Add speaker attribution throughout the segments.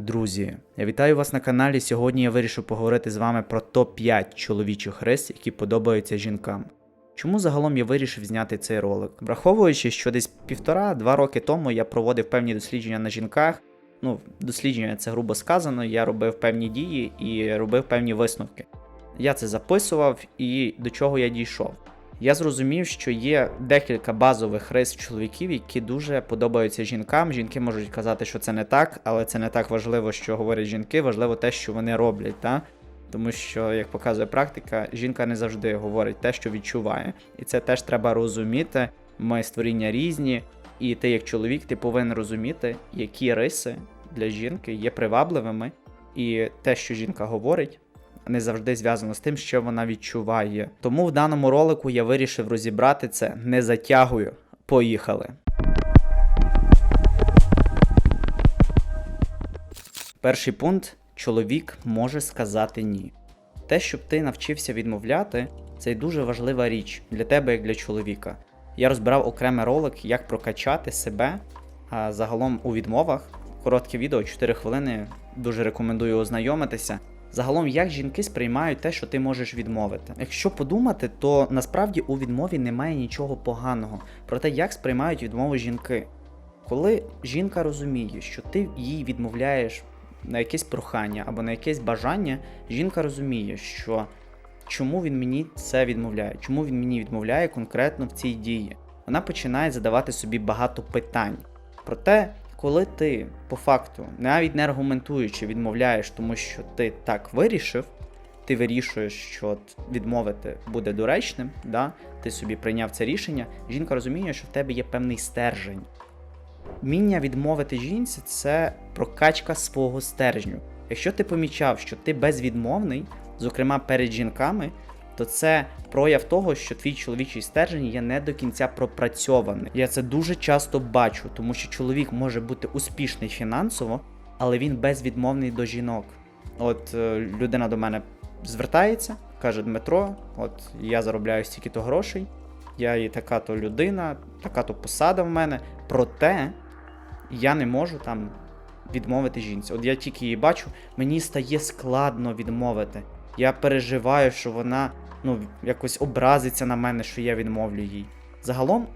Speaker 1: Друзі, я вітаю вас на каналі. Сьогодні я вирішив поговорити з вами про топ-5 чоловічих рис, які подобаються жінкам. Чому загалом я вирішив зняти цей ролик? Враховуючи, що десь півтора-два роки тому я проводив певні дослідження на жінках. Ну, дослідження це грубо сказано, я робив певні дії і робив певні висновки. Я це записував і до чого я дійшов. Я зрозумів, що є декілька базових рис чоловіків, які дуже подобаються жінкам. Жінки можуть казати, що це не так, але це не так важливо, що говорять жінки, важливо те, що вони роблять. Та? Тому що, як показує практика, жінка не завжди говорить те, що відчуває. І це теж треба розуміти. Ми створіння різні, і ти, як чоловік, ти повинен розуміти, які риси для жінки є привабливими, і те, що жінка говорить, не завжди зв'язано з тим, що вона відчуває. Тому в даному ролику я вирішив розібрати це, не затягую. Поїхали. Перший пункт: чоловік може сказати ні. Те, щоб ти навчився відмовляти, це дуже важлива річ для тебе, як для чоловіка. Я розбирав окремий ролик, як прокачати себе а, загалом у відмовах. Коротке відео, 4 хвилини. Дуже рекомендую ознайомитися. Загалом, як жінки сприймають те, що ти можеш відмовити. Якщо подумати, то насправді у відмові немає нічого поганого. Про те, як сприймають відмови жінки. Коли жінка розуміє, що ти їй відмовляєш на якесь прохання або на якесь бажання, жінка розуміє, що чому він мені це відмовляє, чому він мені відмовляє конкретно в цій дії. Вона починає задавати собі багато питань. Проте, коли ти по факту, навіть не аргументуючи, відмовляєш, тому що ти так вирішив, ти вирішуєш, що відмовити буде доречним, да? ти собі прийняв це рішення, жінка розуміє, що в тебе є певний стержень. Вміння відмовити жінці це прокачка свого стержню. Якщо ти помічав, що ти безвідмовний, зокрема перед жінками, то це прояв того, що твій чоловічий стержень є не до кінця пропрацьований. Я це дуже часто бачу, тому що чоловік може бути успішний фінансово, але він безвідмовний до жінок. От е, людина до мене звертається, каже: Дмитро, от я заробляю стільки-то грошей, я і така-то людина, така-то посада в мене. Проте я не можу там відмовити жінці. От я тільки її бачу, мені стає складно відмовити. Я переживаю, що вона ну, якось образиться на мене, що я відмовлю їй. Загалом,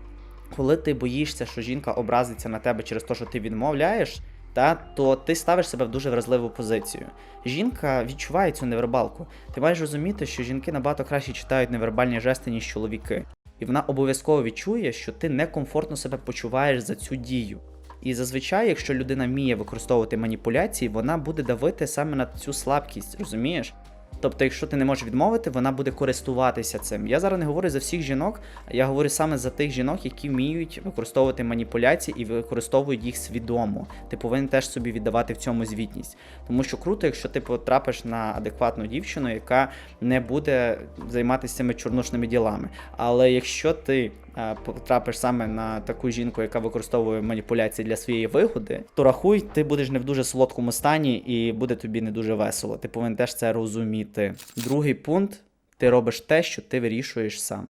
Speaker 1: коли ти боїшся, що жінка образиться на тебе через те, що ти відмовляєш, та, то ти ставиш себе в дуже вразливу позицію. Жінка відчуває цю невербалку. Ти маєш розуміти, що жінки набагато краще читають невербальні жести, ніж чоловіки. І вона обов'язково відчує, що ти некомфортно себе почуваєш за цю дію. І зазвичай, якщо людина вміє використовувати маніпуляції, вона буде давити саме на цю слабкість, розумієш? Тобто, якщо ти не можеш відмовити, вона буде користуватися цим. Я зараз не говорю за всіх жінок, а я говорю саме за тих жінок, які вміють використовувати маніпуляції і використовують їх свідомо. Ти повинен теж собі віддавати в цьому звітність. Тому що круто, якщо ти потрапиш на адекватну дівчину, яка не буде займатися цими чорнушними ділами. Але якщо ти потрапиш саме на таку жінку, яка використовує маніпуляції для своєї вигоди, то рахуй, ти будеш не в дуже солодкому стані і буде тобі не дуже весело. Ти повинен теж це розуміти. Другий пункт: ти робиш те, що ти вирішуєш сам.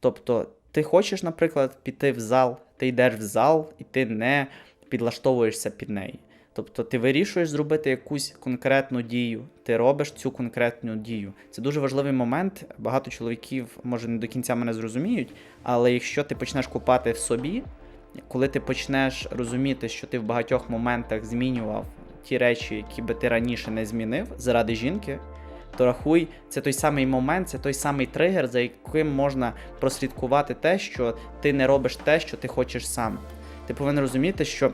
Speaker 1: Тобто, ти хочеш, наприклад, піти в зал, ти йдеш в зал і ти не підлаштовуєшся під неї. Тобто ти вирішуєш зробити якусь конкретну дію, ти робиш цю конкретну дію. Це дуже важливий момент. Багато чоловіків може не до кінця мене зрозуміють, але якщо ти почнеш купати в собі, коли ти почнеш розуміти, що ти в багатьох моментах змінював ті речі, які би ти раніше не змінив заради жінки, то рахуй, це той самий момент, це той самий тригер, за яким можна прослідкувати те, що ти не робиш те, що ти хочеш сам. Ти повинен розуміти, що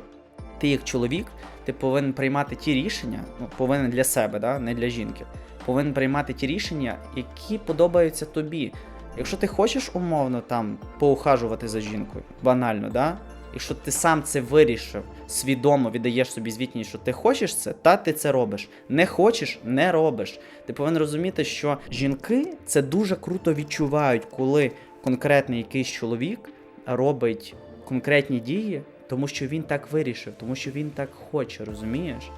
Speaker 1: ти як чоловік, ти повинен приймати ті рішення, ну, повинен для себе, да? не для жінки. Повинен приймати ті рішення, які подобаються тобі. Якщо ти хочеш умовно там поухажувати за жінкою, банально, да? Якщо ти сам це вирішив, свідомо віддаєш собі звітність, що ти хочеш це, та ти це робиш. Не хочеш, не робиш. Ти повинен розуміти, що жінки це дуже круто відчувають, коли конкретний якийсь чоловік робить конкретні дії, тому що він так вирішив, тому що він так хоче, розумієш?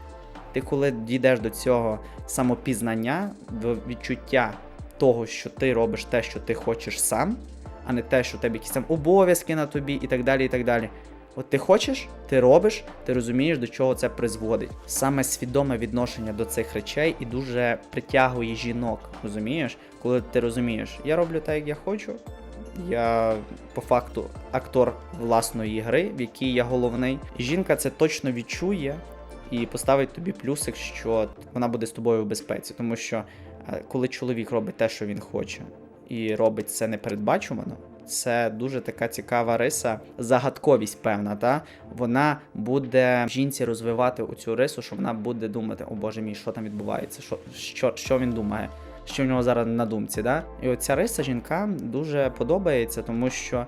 Speaker 1: Ти коли дійдеш до цього самопізнання, до відчуття того, що ти робиш те, що ти хочеш сам, а не те, що в тебе якісь там обов'язки на тобі і так далі. і так далі. От ти хочеш, ти робиш, ти розумієш, до чого це призводить. Саме свідоме відношення до цих речей і дуже притягує жінок. Розумієш, коли ти розумієш, я роблю так, як я хочу. Я по факту актор власної гри, в якій я головний. Жінка це точно відчує і поставить тобі плюсик, що вона буде з тобою в безпеці. Тому що е, коли чоловік робить те, що він хоче, і робить це непередбачувано, це дуже така цікава риса, загадковість певна. Та вона буде жінці розвивати оцю рису, що вона буде думати, о боже мій, що там відбувається, що, що, що він думає, що в нього зараз на думці. Да? І оця риса жінкам дуже подобається, тому що.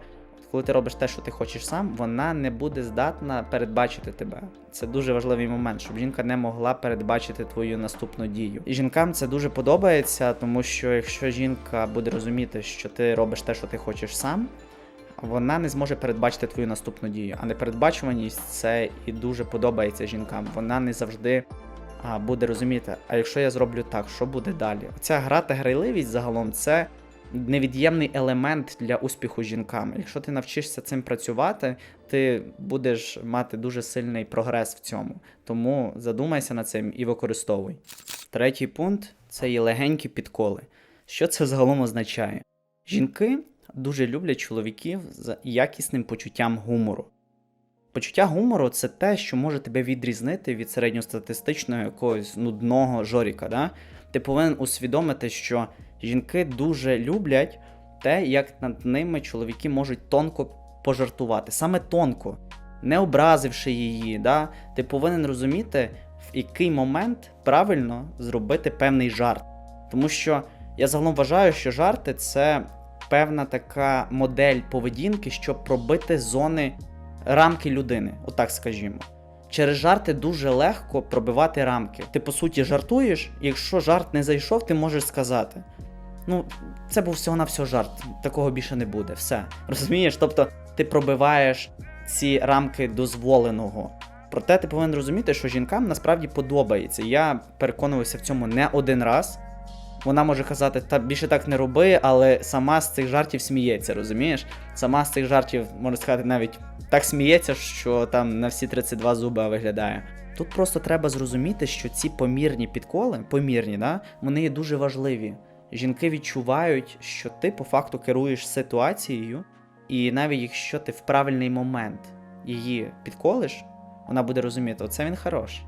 Speaker 1: Коли ти робиш те, що ти хочеш сам, вона не буде здатна передбачити тебе. Це дуже важливий момент, щоб жінка не могла передбачити твою наступну дію. І жінкам це дуже подобається, тому що якщо жінка буде розуміти, що ти робиш те, що ти хочеш сам, вона не зможе передбачити твою наступну дію. А непередбачуваність це і дуже подобається жінкам. Вона не завжди а, буде розуміти, а якщо я зроблю так, що буде далі? Ця гра та грайливість загалом це невід'ємний елемент для успіху жінкам. Якщо ти навчишся цим працювати, ти будеш мати дуже сильний прогрес в цьому. Тому задумайся над цим і використовуй. Третій пункт це є легенькі підколи. Що це загалом означає? Жінки дуже люблять чоловіків з якісним почуттям гумору. Почуття гумору це те, що може тебе відрізнити від середньостатистичного якогось нудного жоріка. Да? Ти повинен усвідомити, що жінки дуже люблять те, як над ними чоловіки можуть тонко пожартувати. Саме тонко, не образивши її. Да? Ти повинен розуміти, в який момент правильно зробити певний жарт. Тому що я загалом вважаю, що жарти це певна така модель поведінки, щоб пробити зони рамки людини, отак скажімо. Через жарти дуже легко пробивати рамки. Ти по суті жартуєш, і якщо жарт не зайшов, ти можеш сказати: ну, це був всього на всього жарт, такого більше не буде. Все. Розумієш? Тобто ти пробиваєш ці рамки дозволеного. Проте ти повинен розуміти, що жінкам насправді подобається. Я переконувався в цьому не один раз. Вона може казати, та більше так не роби, але сама з цих жартів сміється, розумієш? Сама з цих жартів, можна сказати, навіть так сміється, що там на всі 32 зуби виглядає. Тут просто треба зрозуміти, що ці помірні підколи, помірні, да, вони є дуже важливі. Жінки відчувають, що ти по факту керуєш ситуацією, і навіть якщо ти в правильний момент її підколиш, вона буде розуміти, оце він хорош.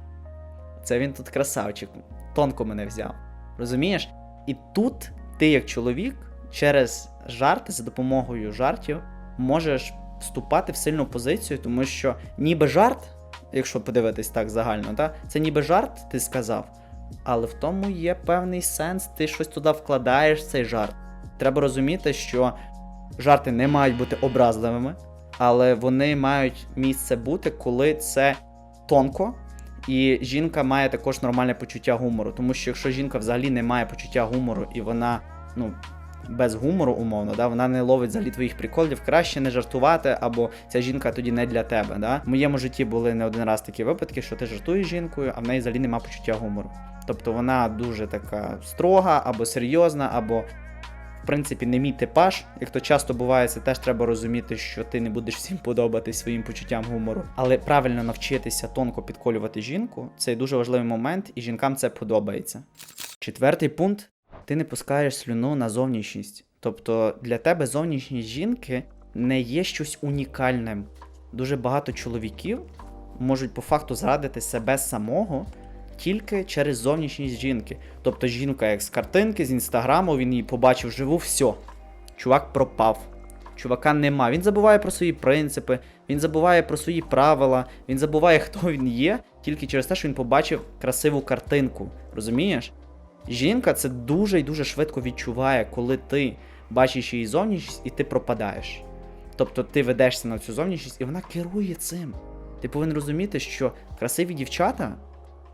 Speaker 1: Це він тут красавчик, тонко мене взяв. Розумієш? І тут ти, як чоловік, через жарти, за допомогою жартів, можеш вступати в сильну позицію, тому що ніби жарт, якщо подивитись так загально, та, це ніби жарт, ти сказав, але в тому є певний сенс, ти щось туди вкладаєш цей жарт. Треба розуміти, що жарти не мають бути образливими, але вони мають місце бути, коли це тонко. І жінка має також нормальне почуття гумору, тому що якщо жінка взагалі не має почуття гумору і вона ну без гумору, умовно, да, вона не ловить взагалі твоїх приколів, краще не жартувати, або ця жінка тоді не для тебе. Да? В моєму житті були не один раз такі випадки, що ти жартуєш жінкою, а в неї взагалі немає почуття гумору. Тобто вона дуже така строга або серйозна, або в принципі не мій типаж. Як то часто буває, це теж треба розуміти, що ти не будеш всім подобатись своїм почуттям гумору. Але правильно навчитися тонко підколювати жінку це дуже важливий момент, і жінкам це подобається. Четвертий пункт ти не пускаєш слюну на зовнішність. Тобто для тебе зовнішність жінки не є щось унікальним. Дуже багато чоловіків можуть по факту зрадити себе самого тільки через зовнішність жінки. Тобто жінка, як з картинки, з інстаграму, він її побачив живу, все. Чувак пропав. Чувака нема. Він забуває про свої принципи, він забуває про свої правила, він забуває, хто він є, тільки через те, що він побачив красиву картинку. Розумієш? Жінка це дуже і дуже швидко відчуває, коли ти бачиш її зовнішність і ти пропадаєш. Тобто ти ведешся на цю зовнішність, і вона керує цим. Ти повинен розуміти, що красиві дівчата,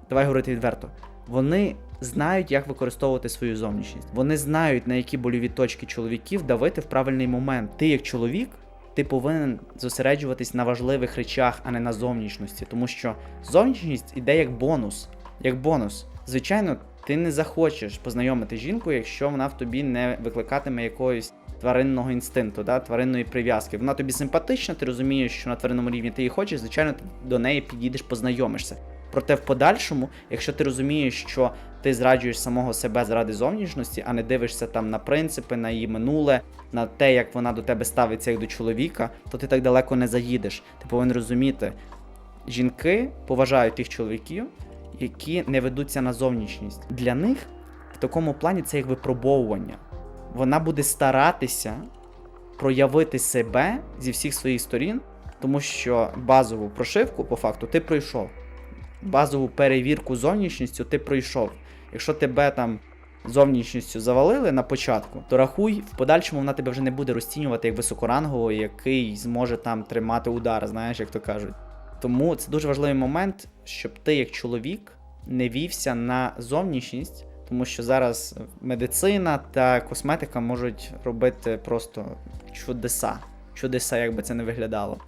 Speaker 1: давай говорити відверто, вони знають, як використовувати свою зовнішність. Вони знають, на які больові точки чоловіків давити в правильний момент. Ти, як чоловік, ти повинен зосереджуватись на важливих речах, а не на зовнішності. Тому що зовнішність іде як бонус. Як бонус. Звичайно, ти не захочеш познайомити жінку, якщо вона в тобі не викликатиме якоїсь тваринного інстинкту, да, тваринної прив'язки. Вона тобі симпатична, ти розумієш, що на тваринному рівні ти її хочеш, звичайно, ти до неї підійдеш, познайомишся. Проте в подальшому, якщо ти розумієш, що ти зраджуєш самого себе заради зовнішності, а не дивишся там на принципи, на її минуле, на те, як вона до тебе ставиться як до чоловіка, то ти так далеко не заїдеш. Ти повинен розуміти, жінки поважають тих чоловіків, які не ведуться на зовнішність. Для них в такому плані це як випробовування. Вона буде старатися проявити себе зі всіх своїх сторін, тому що базову прошивку, по факту, ти пройшов. Базову перевірку зовнішністю ти пройшов. Якщо тебе там зовнішністю завалили на початку, то рахуй, в подальшому вона тебе вже не буде розцінювати як високорангового, який зможе там тримати удар, знаєш, як то кажуть. Тому це дуже важливий момент, щоб ти, як чоловік, не вівся на зовнішність, тому що зараз медицина та косметика можуть робити просто чудеса. Чудеса, як би це не виглядало.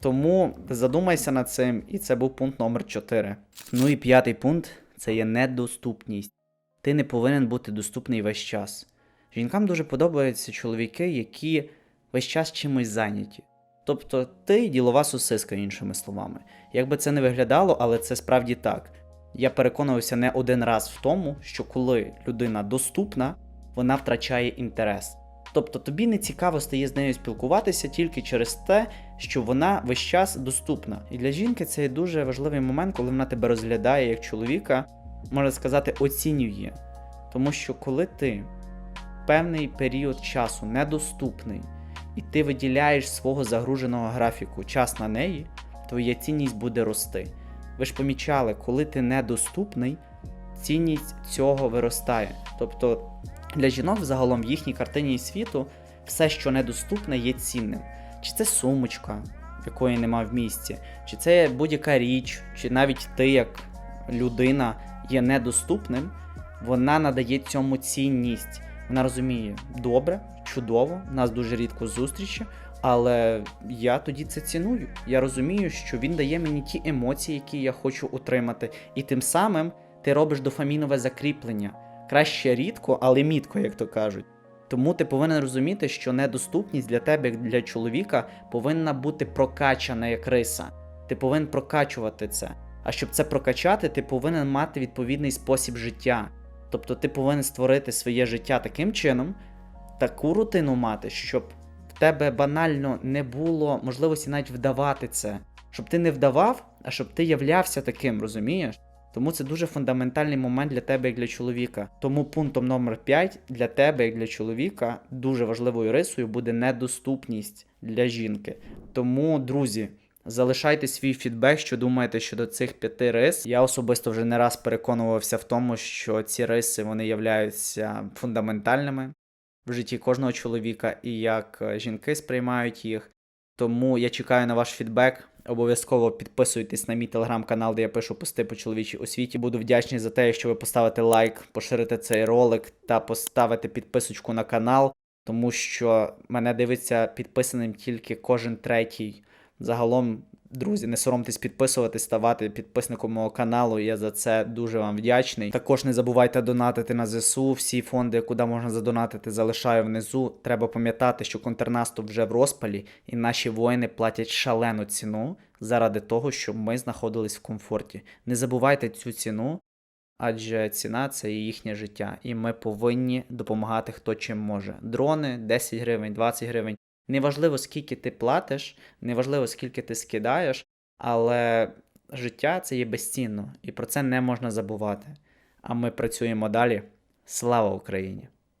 Speaker 1: Тому задумайся над цим, і це був пункт номер 4. Ну і п'ятий пункт це є недоступність. Ти не повинен бути доступний весь час. Жінкам дуже подобаються чоловіки, які весь час чимось зайняті. Тобто ти ділова сосиска, іншими словами. Як би це не виглядало, але це справді так. Я переконувався не один раз в тому, що коли людина доступна, вона втрачає інтерес. Тобто тобі не цікаво стає з нею спілкуватися тільки через те, що вона весь час доступна. І для жінки це дуже важливий момент, коли вона тебе розглядає як чоловіка, можна сказати, оцінює. Тому що коли ти певний період часу недоступний, і ти виділяєш свого загруженого графіку час на неї, твоя цінність буде рости. Ви ж помічали, коли ти недоступний, цінність цього виростає. Тобто для жінок загалом в їхній картині світу все, що недоступне, є цінним. Чи це сумочка, якої нема в місті, чи це будь-яка річ, чи навіть ти, як людина, є недоступним, вона надає цьому цінність. Вона розуміє, добре, чудово, у нас дуже рідко зустрічі, але я тоді це ціную. Я розумію, що він дає мені ті емоції, які я хочу отримати, і тим самим ти робиш дофамінове закріплення. Краще рідко, але мітко, як то кажуть. Тому ти повинен розуміти, що недоступність для тебе, як для чоловіка, повинна бути прокачана як риса. Ти повинен прокачувати це. А щоб це прокачати, ти повинен мати відповідний спосіб життя. Тобто ти повинен створити своє життя таким чином, таку рутину мати, щоб в тебе банально не було можливості навіть вдавати це. Щоб ти не вдавав, а щоб ти являвся таким, розумієш? Тому це дуже фундаментальний момент для тебе як для чоловіка. Тому пунктом номер 5 для тебе, як для чоловіка, дуже важливою рисою буде недоступність для жінки. Тому, друзі, залишайте свій фідбек, що думаєте щодо цих п'яти рис. Я особисто вже не раз переконувався в тому, що ці риси вони являються фундаментальними в житті кожного чоловіка і як е, жінки сприймають їх. Тому я чекаю на ваш фідбек. Обов'язково підписуйтесь на мій телеграм-канал, де я пишу пости по чоловічій освіті. Буду вдячний за те, якщо ви поставите лайк, поширите цей ролик та поставите підписочку на канал, тому що мене дивиться підписаним тільки кожен третій. Загалом, друзі, не соромтесь підписуватись, ставати підписником мого каналу. Я за це дуже вам вдячний. Також не забувайте донатити на ЗСУ. Всі фонди, куди можна задонатити, залишаю внизу. Треба пам'ятати, що контрнаступ вже в розпалі, і наші воїни платять шалену ціну заради того, щоб ми знаходились в комфорті. Не забувайте цю ціну. Адже ціна це їхнє життя, і ми повинні допомагати хто чим може. Дрони 10 гривень, 20 гривень. Неважливо, скільки ти платиш, неважливо, скільки ти скидаєш, але життя це є безцінно, і про це не можна забувати. А ми працюємо далі. Слава Україні!